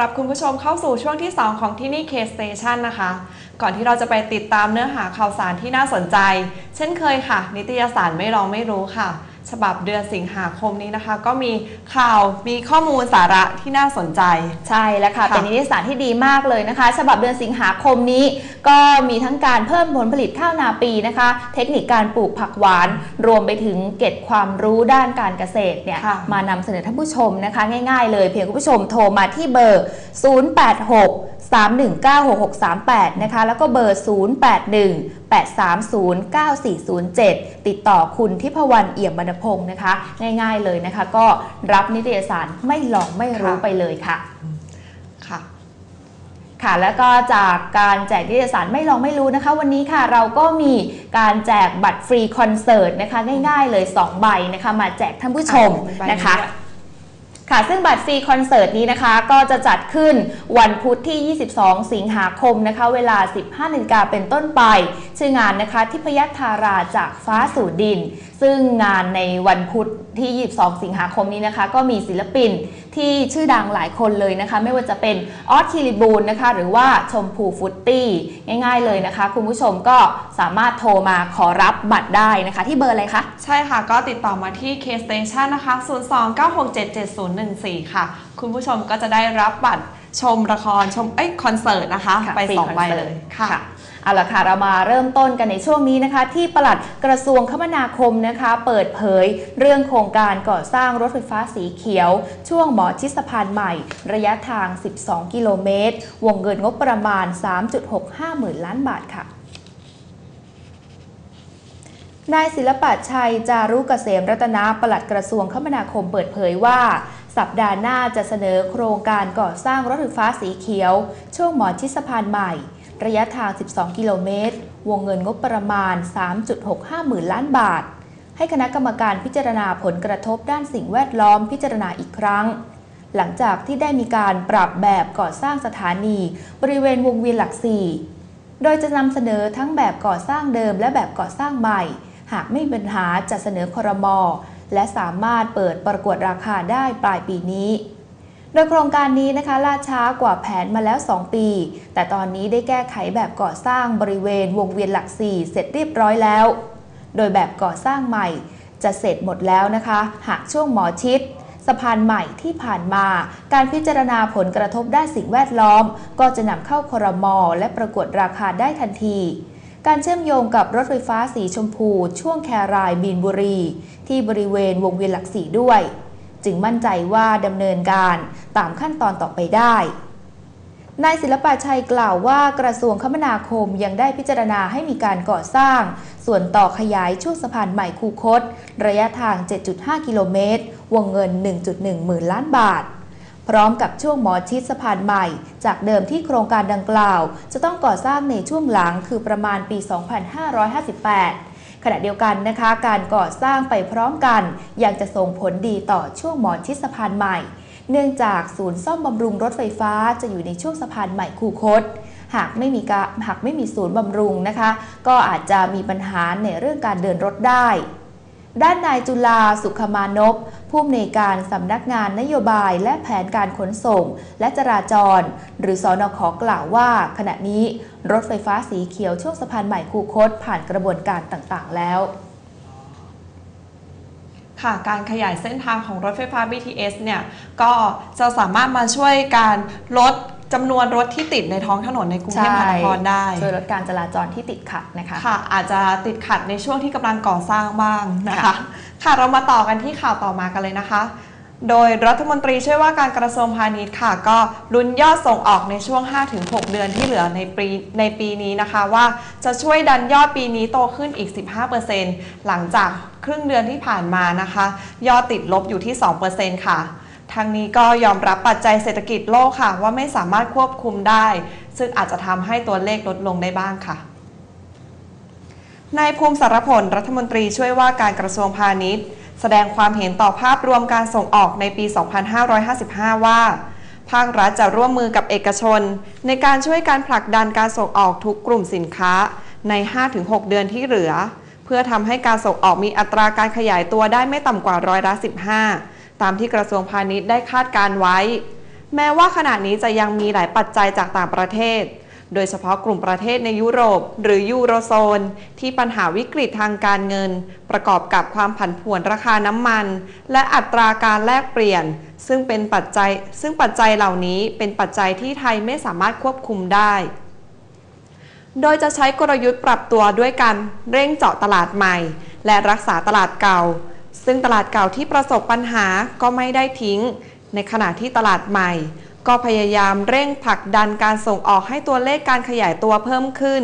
รับคุณผู้ชมเข้าสู่ช่วงที่ 2 ของที่นี่ K Station นะคะ ก่อนที่เราจะไปติดตามเนื้อหาข่าวสารที่น่าสนใจ เช่นเคยค่ะ นิตยสารไม่ลองไม่รู้ค่ะ ฉบับเดือนสิงหาคมนี้นะคะ ก็มีข่าวมีข้อมูลสาระที่น่าสนใจ ใช่แล้วค่ะค่ะ เป็นนิตยสารที่ดีมากเลยนะคะ ฉบับเดือนสิงหาคมนี้ ก็มีทั้งการเพิ่มผลผลิตข้าวนาปีนะคะ เทคนิคการปลูกผักหวาน รวมไปถึงเก็บความรู้ด้านการเกษตรเนี่ยค่ะมานำเสนอท่านผู้ชมนะคะ ง่ายๆเลยเพียงคุณผู้ชมโทรมาที่เบอร์ 086 3196638 นะคะ แล้วก็เบอร์ 081 830 9407 ติดต่อคุณทิพวรรณเอี่ยมบรรณพงศ์นะคะ ง่ายๆเลยนะคะ ก็รับนิตยสารไม่ลองไม่รู้ค่ะไปเลยค่ะ ค่ะค่ะแล้วก็จากการแจกนิตยสารไม่ลองไม่รู้นะคะ วันนี้ค่ะเราก็มีการแจกบัตรฟรีคอนเสิร์ตนะคะ ง่ายๆเลย 2 ใบนะคะ มาแจกท่านผู้ชมอะมีใบนะคะด้วย ค่ะซึ่งบัตรฟรีคอนเสิร์ตนี้นะคะก็จะจัดขึ้นวันพุธที่ 22 สิงหาคมนะคะ เวลา 15นาฬิกาเป็นต้นไป ชื่องานนะคะทิพยธาราจากฟ้าสู่ดิน ซึ่งงานในวันพุธที่ 22 สิงหาคมนี้นะคะ ก็มีศิลปินที่ชื่อดังหลายคนเลยนะคะ ไม่ว่าจะเป็นออสคิริบูลนะคะ หรือว่าชมพูฟุตตี้ง่ายๆเลยนะคะ คุณผู้ชมก็สามารถโทรมาขอรับบัตรได้นะคะ ที่เบอร์อะไรคะ ใช่ค่ะ ก็ติดต่อมาที่ K Station นะคะ 029677014 ค่ะ คุณผู้ชมก็จะได้รับบัตรชมละครชมเอ้ยคอนเสิร์ตนะคะค่ะไปฟรีสองใบคอนสิเลร์ตยค่ะ เอาละค่ะเรามาเริ่มต้นกันในช่วงนี้นะคะ ที่ปลัดกระทรวงคมนาคมนะคะ เปิดเผยเรื่องโครงการก่อสร้างรถไฟฟ้าสีเขียว ช่วงหมอชิดสะพานใหม่ ระยะทาง 12 กิโลเมตร วงเงินงบประมาณ 3.65 หมื่นล้านบาทค่ะนายศิลปะชัย จารุกเกษมรัตนาปลัดกระทรวงคมนาคมเปิดเผยว่า สัปดาห์หน้าจะเสนอโครงการก่อสร้างรถไฟฟ้าสีเขียว ช่วงหมอชิดสะพานใหม่ ระยะทาง 12 กิโลเมตร วงเงินงบประมาณ 3.65 หมื่นล้านบาท ให้คณะกรรมการพิจารณาผลกระทบด้านสิ่งแวดล้อมพิจารณาอีกครั้ง หลังจากที่ได้มีการปรับแบบก่อสร้างสถานี บริเวณวงเวียนหลักสี่โดยจะนำเสนอทั้งแบบก่อสร้างเดิมและแบบก่อสร้างใหม่ หากไม่มีปัญหาจะเสนอครมและสามารถเปิดประกวดราคาได้ปลายปีนี้ โดยโครงการนี้นะคะล่าช้ากว่าแผนมาแล้ว 2 ปี แต่ตอนนี้ได้แก้ไขแบบก่อสร้างบริเวณวงเวียนหลักสี่เสร็จเรียบร้อยแล้ว โดยแบบก่อสร้างใหม่จะเสร็จหมดแล้วนะคะ หากช่วงหมอชิดสะพานใหม่ที่ผ่านมา การพิจารณาผลกระทบด้านสิ่งแวดล้อม ก็จะนำเข้าครมและประกวดราคาได้ทันที การเชื่อมโยงกับรถไฟฟ้าสีชมพู ช่วงแครายบีนบุรี ที่บริเวณวงเวียนหลักสี่ด้วย จึงมั่นใจว่าดำเนินการตามขั้นตอนต่อไปได้นายศิลปะชัยกล่าวว่ากระทรวงคมนาคมยังได้พิจารณาให้มีการก่อสร้าง ส่วนต่อขยายช่วงสะพานใหม่คูคต ระยะทาง 7.5 กิโลเมตร วงเงิน 1.1 หมื่นล้านบาท พร้อมกับช่วงหมอชิดสะพานใหม่ จากเดิมที่โครงการดังกล่าว จะต้องก่อสร้างในช่วงหลังคือประมาณปี 2558 ขณะเดียวกันนะคะ การก่อสร้างไปพร้อมกัน ยังจะส่งผลดีต่อช่วงหมอชิดสะพานใหม่ เนื่องจากศูนย์ซ่อมบำรุงรถไฟฟ้าจะอยู่ในช่วงสะพานใหม่คูคตหากไม่มีกหากไม่มีศูนย์บำรุงนะคะ ก็อาจจะมีปัญหาในเรื่องการเดินรถได้ ด้านนายจุลาสุขมานพผู้อำนวยการสำนักงานนโยบายและแผนการขนส่ง และจราจร หรือสอนขอกล่าวว่า ขณะนี้รถไฟฟ้าสีเขียวช่วงสะพานใหม่คูคตผ่านกระบวนการต่างๆ แล้วค่ะการขยายเส้นทางของรถไฟฟ้า BTS เนี่ยก็จะสามารถมาช่วยการลด จำนวนรถที่ติดในท้องถนนในกรุงเทพมหานครได้ช่วยลดการจราจรที่ติดขัดนะคะค่ะ อาจจะติดขัดในช่วงที่กำลังก่อสร้างบ้างนะคะค่ะค่ะเรามาต่อกันที่ข่าวต่อมากันเลยนะคะ โดยรัฐมนตรีช่วยว่าการกระทรวงพาณิชย์ค่ะ ก็ลุ้นยอดส่งออกในช่วง 5-6 เดือนที่เหลือในปีในปีนี้นะคะ ว่าจะช่วยดันยอดปีนี้โตขึ้นอีก 15%หลังจากครึ่งเดือนที่ผ่านมานะคะ ยอดติดลบอยู่ที่ 2%ค่ะ ทางนี้ก็ยอมรับปัจจัยเศรษฐกิจโลกค่ะ ว่าไม่สามารถควบคุมได้ ซึ่งอาจจะทำให้ตัวเลขลดลงได้บ้างค่ะนายภูมิสารพลรัฐมนตรีช่วยว่าการกระทรวงพาณิชย์ แสดงความเห็นต่อภาพรวมการส่งออกในปี 2555 ว่า ภาครัฐจะร่วมมือกับเอกชน ในการช่วยการผลักดันการส่งออกทุกกลุ่มสินค้าใน 5-6 เดือนที่เหลือ เพื่อทำให้การส่งออกมีอัตราการขยายตัวได้ไม่ต่ำกว่าร้อยละ 15 ตามที่กระทรวงพาณิชย์ได้คาดการไว้ แม้ว่าขณะนี้จะยังมีหลายปัจจัยจากต่างประเทศ โดยเฉพาะกลุ่มประเทศในยุโรป หรือยูโรโซน ที่ปัญหาวิกฤตทางการเงิน ประกอบกับความผันผวนราคาน้ำมัน และอัตราการแลกเปลี่ยน ซึ่งเป็นปัจจัย ซึ่งปัจจัยเหล่านี้เป็นปัจจัยที่ไทยไม่สามารถควบคุมได้โดยจะใช้กลยุทธ์ปรับตัวด้วยการเร่งเจาะตลาดใหม่ และรักษาตลาดเก่า ซึ่งตลาดเก่าที่ประสบปัญหาก็ไม่ได้ทิ้ง ในขณะที่ตลาดใหม่ ก็พยายามเร่งผลักดันการส่งออกให้ตัวเลขการขยายตัวเพิ่มขึ้น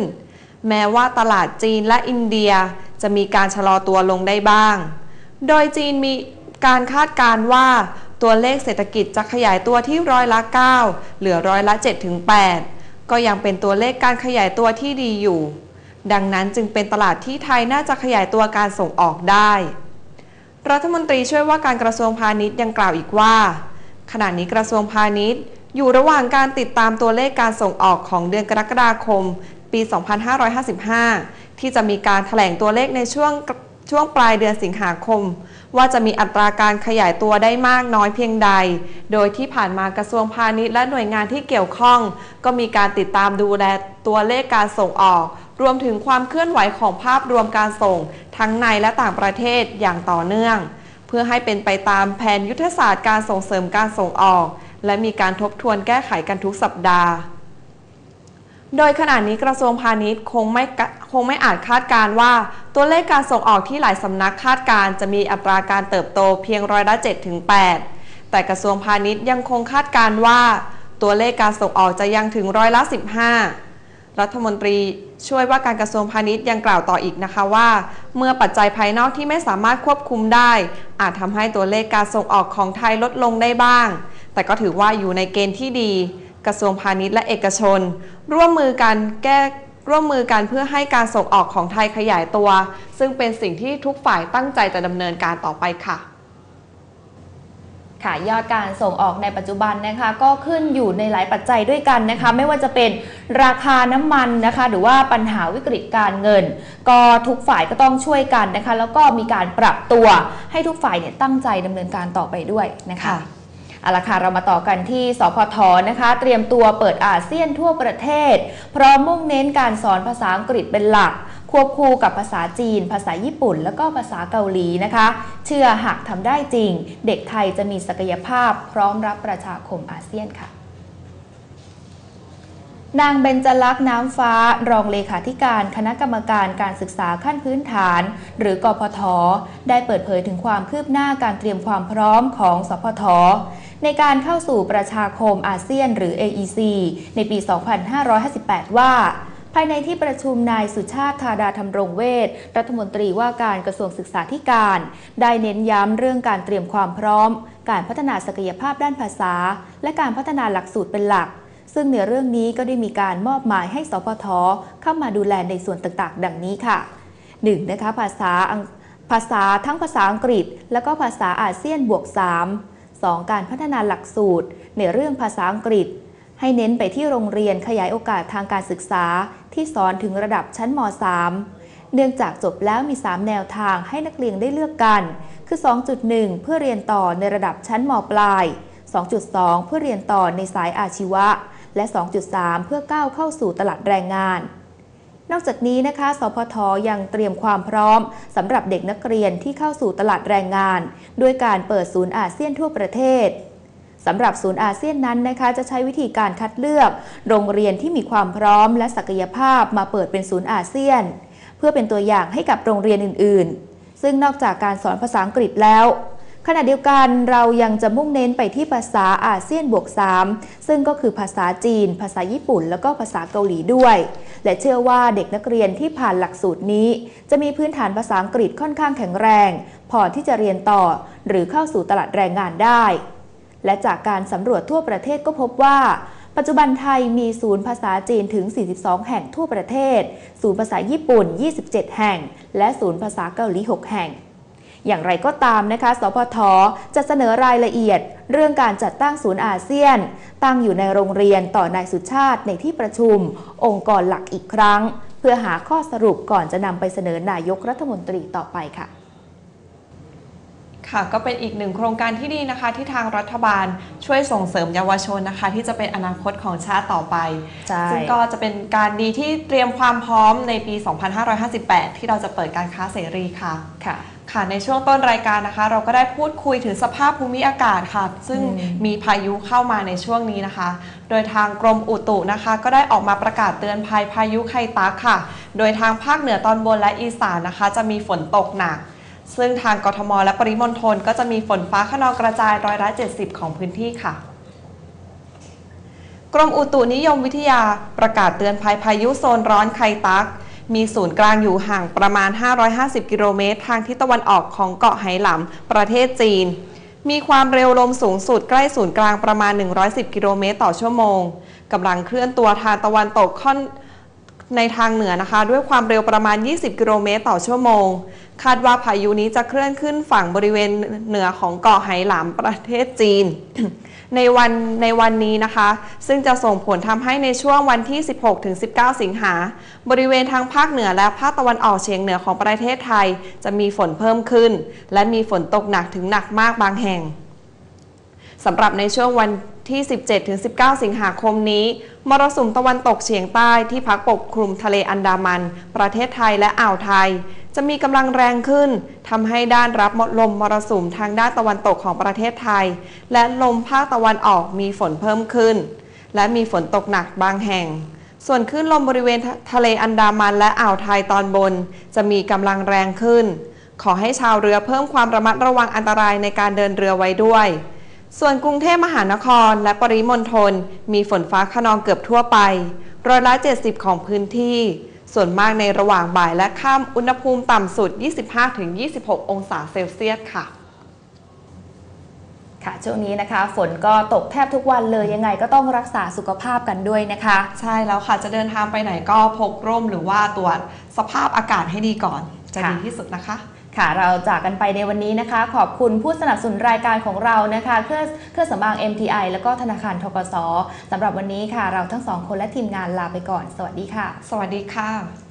แม้ว่าตลาดจีนและอินเดียจะมีการชะลอตัวลงได้บ้าง โดยจีนมีการคาดการณ์ว่าตัวเลขเศรษฐกิจจะขยายตัวที่ร้อยละ 9 เหลือร้อยละ 7 ถึง 8 ก็ยังเป็นตัวเลขการขยายตัวที่ดีอยู่ ดังนั้นจึงเป็นตลาดที่ไทยน่าจะขยายตัวการส่งออกได้ รัฐมนตรีช่วยว่าการกระทรวงพาณิชย์ยังกล่าวอีกว่า ขณะนี้กระทรวงพาณิชย์ อยู่ระหว่างการติดตามตัวเลขการส่งออกของเดือนกรกฎาคม ปี 2555 ที่จะมีการถแถลงตัวเลขในช่วง ช่วงปลายเดือนสิงหาคม ว่าจะมีอัตราการขยายตัวได้มากน้อยเพียงใด โดยที่ผ่านมากระทรวงพาณิชย์และหน่วยงานที่เกี่ยวข้อง ก็มีการติดตามดูแลตัวเลขการส่งออก รวมถึงความเคลื่อนไหวของภาพรวมการส่ง ทั้งในและต่างประเทศอย่างต่อเนื่อง เพื่อให้เป็นไปตามแผนยุทธศาสตร์การส่งเสริมการส่งออก และมีการทบทวนแก้ไขกันทุกสัปดาห์ โดยขณะนี้กระทรวงพาณิชย์คงไม่คงไม่อาจคาดการ์ว่า ตัวเลขการส่งออกที่หลายสำนักคาดการ์จะมีอัตราการเติบโตเพียงร้อยละ7ถึง8แต่กระทรวงพาณิชย์ยังคงคาดการ์ว่า ตัวเลขการส่งออกจะยังถึงร้อยละ 15 รัฐมนตรีช่วยว่าการกระทรวงพาณิชย์ยังกล่าวต่ออีกนะคะว่า เมื่อปัจจัยภายนอกที่ไม่สามารถควบคุมได้ อาจทำให้ตัวเลขการส่งออกของไทยลดลงได้บ้าง แต่ก็ถือว่าอยู่ในเกณฑ์ที่ดี กระทรวงพาณิชย์และเอกชน ร่วมมือกันแก้ร่วมมือกันเพื่อให้การส่งออกของไทยขยายตัว ซึ่งเป็นสิ่งที่ทุกฝ่ายตั้งใจจะดำเนินการต่อไปค่ะค่ะยอดการส่งออกในปัจจุบันนะคะก็ขึ้นอยู่ในหลายปัจจัยด้วยกันนะคะ ไม่ว่าจะเป็นราคาน้ำมันนะคะ หรือว่าปัญหาวิกฤตการเงิน ก็ทุกฝ่ายก็ต้องช่วยกันนะคะ แล้วก็มีการปรับตัวให้ทุกฝ่ายเนี่ยตั้งใจดำเนินการต่อไปด้วยนะคะค่ะ เอาละค่ะเรามาต่อกันที่สพทนะคะ เตรียมตัวเปิดอาเซียนทั่วประเทศ พร้อมมุ่งเน้นการสอนภาษาอังกฤษเป็นหลัก ควบคู่กับภาษาจีน ภาษาญี่ปุ่น แล้วก็ภาษาเกาหลีนะคะ เชื่อหากทำได้จริง เด็กไทยจะมีศักยภาพ พร้อมรับประชาคมอาเซียนค่ะนางเบญจลักษณ์น้ำฟ้า รองเลขาธิการคณะกรรมการการศึกษาขั้นพื้นฐาน หรือกพท ได้เปิดเผยถึงความคืบหน้าการเตรียมความพร้อมของสพท ในการเข้าสู่ประชาคมอาเซียนหรือ AEC ในปี 2558 ว่าภายในที่ประชุมนายสุชาติธาดาธรรมรงเวชรัฐมนตรีว่าการกระทรวงศึกษาธิการ ได้เน้นย้ำเรื่องการเตรียมความพร้อม การพัฒนาศักยภาพด้านภาษา และการพัฒนาหลักสูตรเป็นหลัก ซึ่งในเรื่องนี้ก็ได้มีการมอบหมายให้สพทเข้ามาดูแลในส่วนต่างๆ ดังนี้ค่ะ 1. นะคะภาษาภาษาทั้งภาษาอังกฤษ และก็ภาษาอาเซียนบวก 3 2. การพัฒนาหลักสูตร ในเรื่องภาษาอังกฤษ ให้เน้นไปที่โรงเรียนขยายโอกาสทางการศึกษา ที่สอนถึงระดับชั้นม .3 เนื่องจากจบแล้วมี 3 แนวทางให้นักเรียนได้เลือกกัน คือ 2.1 เพื่อเรียนต่อในระดับชั้นมปลาย 2.2 เพื่อเรียนต่อในสายอาชีวะ และ 2.3 เพื่อก้าวเข้าสู่ตลาดแรงงาน นอกจากนี้นะคะ สพทยังเตรียมความพร้อมสำหรับเด็กนักเรียนที่เข้าสู่ตลาดแรงงาน ด้วยการเปิดศูนย์อาเซียนทั่วประเทศสำหรับศูนย์อาเซียนนั้นนะคะ จะใช้วิธีการคัดเลือก โรงเรียนที่มีความพร้อมและศักยภาพมาเปิดเป็นศูนย์อาเซียน เพื่อเป็นตัวอย่างให้กับโรงเรียนอื่น ๆ ซึ่งนอกจากการสอนภาษาอังกฤษแล้ว ขณะเดียวกันเรายังจะมุ่งเน้นไปที่ภาษาอาเซียนบวก 3 ซึ่งก็คือภาษาจีน ภาษาญี่ปุ่น แล้วก็ภาษาเกาหลีด้วย และเชื่อว่าเด็กนักเรียนที่ผ่านหลักสูตรนี้ จะมีพื้นฐานภาษาอังกฤษค่อนข้างแข็งแรง พอที่จะเรียนต่อ หรือเข้าสู่ตลาดแรงงานได้ และจากการสำรวจทั่วประเทศก็พบว่าปัจจุบันไทยมีศูนย์ภาษาจีนถึง 42 แห่งทั่วประเทศ ศูนย์ภาษาญี่ปุ่น 27 แห่ง และศูนย์ภาษาเกาหลี 6 แห่ง อย่างไรก็ตามนะคะ สพท จะเสนอรายละเอียด เรื่องการจัดตั้งศูนย์อาเซียน ตั้งอยู่ในโรงเรียนต่อนายสุชาติในที่ประชุม องค์กรหลักอีกครั้ง เพื่อหาข้อสรุปก่อนจะนำไปเสนอนายกรัฐมนตรีต่อไปค่ะค่ะก็เป็นอีกหนึ่งโครงการที่ดีนะคะ ที่ทางรัฐบาลช่วยส่งเสริมเยาวชนนะคะ ที่จะเป็นอนาคตของชาติต่อไปใช่ซึ่งก็จะเป็นการดีที่เตรียมความพร้อมในปี 2558 ที่เราจะเปิดการค้าเสรีค่ะค่ะ ค่ะในช่วงต้นรายการนะคะ เราก็ได้พูดคุยถึงสภาพภูมิอากาศค่ะ ซึ่งอืมมีพายุเข้ามาในช่วงนี้นะคะ โดยทางกรมอุตุนะคะ ก็ได้ออกมาประกาศเตือนภัยพายุไคตักค่ะ โดยทางภาคเหนือตอนบนและอีสานนะคะ จะมีฝนตกหนัก ซึ่งทางกทม และปริมณฑลก็จะมีฝนฟ้าขนองกระจายร้อยละ70 ของพื้นที่ค่ะกรมอุตุนิยมวิทยาประกาศเตือนภัยพายุโซนร้อนไคตัก มีศูนย์กลางอยู่ห่างประมาณ 550 กิโลเมตร ทางทิศตะวันออกของเกาะไหหลำ ประเทศจีน มีความเร็วลมสูงสุดใกล้ศูนย์กลางประมาณ 110 กิโลเมตรต่อชั่วโมง กำลังเคลื่อนตัวทางตะวันตกค่อนในทางเหนือนะคะ ด้วยความเร็วประมาณ 20 กิโลเมตรต่อชั่วโมง คาดว่าพายุนี้จะเคลื่อนขึ้นฝั่งบริเวณเหนือของเกาะไหหลำ ประเทศจีน ในวันในวันนี้นะคะ ซึ่งจะส่งผลทำให้ในช่วงวันที่ 16-19 สิงหา บริเวณทางภาคเหนือและภาคตะวันออกเฉียงเหนือของประเทศไทย จะมีฝนเพิ่มขึ้น และมีฝนตกหนักถึงหนักมากบางแห่งสำหรับในช่วงวันที่ 17-19 สิงหาคมนี้ มรสุมตะวันตกเฉียงใต้ที่พักปกคลุมทะเลอันดามัน ประเทศไทยและอ่าวไทย จะมีกำลังแรงขึ้นทำให้ด้านรับลมมรสุมทางด้านตะวันตกของประเทศไทย และลมภาคตะวันออกมีฝนเพิ่มขึ้น และมีฝนตกหนักบางแห่ง ส่วนคลื่นลมบริเวณทะเลอันดามันและอ่าวไทยตอนบน จะมีกำลังแรงขึ้น ขอให้ชาวเรือเพิ่มความระมัดระวังอันตรายในการเดินเรือไว้ด้วย ส่วนกรุงเทพมหานครและปริมณฑลมีฝนฟ้าขนองเกือบทั่วไปร้อยละ70 ของพื้นที่ ส่วนมากในระหว่างบ่ายและค่ำอุณหภูมิต่ำสุด 25-26 องศาเซลเซียสค่ะค่ะช่วงนี้นะคะฝนก็ตกแทบทุกวันเลยยังไงก็ต้องรักษาสุขภาพกันด้วยนะคะ ใช่แล้วค่ะจะเดินทางไปไหนก็พกร่มหรือว่าตรวจสภาพอากาศให้ดีก่อน จะค่ะดีที่สุดนะคะ ค่ะเราจากกันไปในวันนี้นะคะ ขอบคุณผู้สนับสนุนรายการของเรานะคะเครื่องเครื่องสำอาง MTI แล้วก็ธนาคารทกสสำหรับวันนี้ค่ะ เราทั้งสองคนและทีมงานลาไปก่อน สวัสดีค่ะ สวัสดีค่ะ